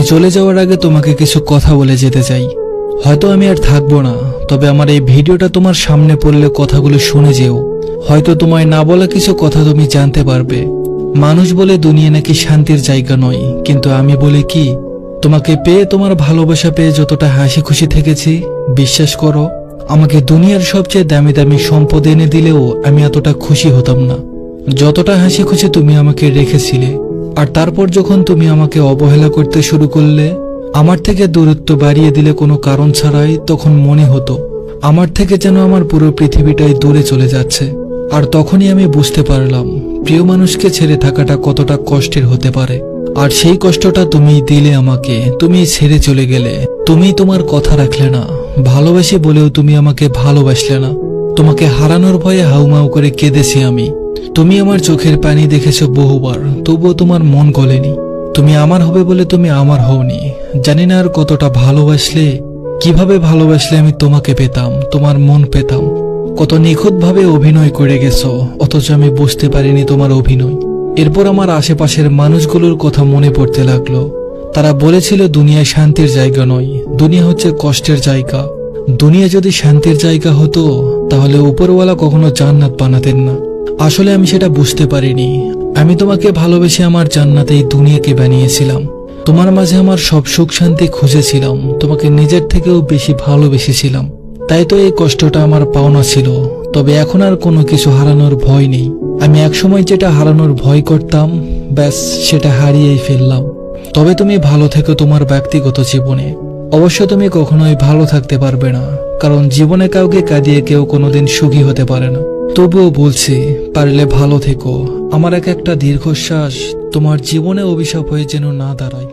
আমি চলে যাওয়ার আগে তোমাকে কিছু কথা বলে যেতে চাই। হয়তো আমি আর থাকব না, তবে আমার এই ভিডিওটা তোমার সামনে পড়লে কথাগুলো শুনে যেও। হয়তো তোমায় না বলা কিছু কথা তুমি জানতে পারবে। মানুষ বলে দুনিয়া নাকি শান্তির জায়গা নয়, কিন্তু আমি বলে কি, তোমাকে পেয়ে তোমার ভালোবাসা পেয়ে যতটা হাসি খুশি থেকেছি, বিশ্বাস করো, আমাকে দুনিয়ার সবচেয়ে দামি দামি সম্পদ এনে দিলেও আমি এতটা খুশি হতাম না। যতটা হাসি খুশি তুমি আমাকে রেখেছিলে আর তারপর যখন তুমি আমাকে অবহেলা করতে শুরু করলে, আমার থেকে দূরত্ব বাড়িয়ে দিলে কোনো কারণ ছাড়াই তখন মনে হতো, আমার থেকে যেন আমার পুরো পৃথিবীটাই দূরে চলে যাচ্ছে। আর তখনই আমি বুঝতে পারলাম, প্রিয় মানুষকে ছেড়ে থাকাটা কতটা কষ্টের হতে পারে। আর সেই কষ্টটা তুমি দিলে আমাকে, তুমি ছেড়ে চলে গেলে, তুমি তোমার কথা রাখলে না, ভালোবাসি বলেও তুমি আমাকে ভালোবাসলে না। তোমাকে হারানোর ভয়ে হাউমাউ করে কেঁদেছি আমি। তুমি আমার চোখের পানি দেখেছ বহুবার, তবুও তোমার মন গলেনি। তুমি আমার হবে বলে তুমি আমার হওনি। জানি না আর কতটা ভালোবাসলে, কীভাবে ভালোবাসলে আমি তোমাকে পেতাম, তোমার মন পেতাম। কত নিখুঁতভাবে অভিনয় করে গেছো, অথচ আমি বুঝতে পারিনি তোমার অভিনয়। এরপর আমার আশেপাশের মানুষগুলোর কথা মনে পড়তে লাগল। তারা বলেছিল, দুনিয়া শান্তির জায়গা নয়, দুনিয়া হচ্ছে কষ্টের জায়গা। দুনিয়া যদি শান্তির জায়গা হতো, তাহলে উপরওয়ালা কখনো জান্নাত বানাতেন না। আসলে আমি সেটা বুঝতে পারিনি। আমি তোমাকে ভালোবেসে আমার জান্নাতেই দুনিয়াকে বানিয়েছিলাম। তোমার মাঝে আমার সব সুখ শান্তি খুঁজেছিলাম। তোমাকে নিজের থেকেও বেশি ভালোবেসেছিলাম। তাই তো এই কষ্টটা আমার পাওনা ছিল। তবে এখন আর কোনো কিছু হারানোর ভয় নেই। আমি একসময় যেটা হারানোর ভয় করতাম, ব্যাস সেটা হারিয়েই ফেললাম। তবে তুমি ভালো থেকো তোমার ব্যক্তিগত জীবনে। অবশ্য তুমি কখনোই ভালো থাকতে পারবে না, কারণ জীবনে কাউকে কাঁদিয়ে কেউ কোনোদিন সুখী হতে পারে না। তবুও বলছি, পারলে ভালো থেকো। আমার এক একটা দীর্ঘশ্বাস তোমার জীবনে অভিশাপ হয়ে যেন না দাঁড়ায়।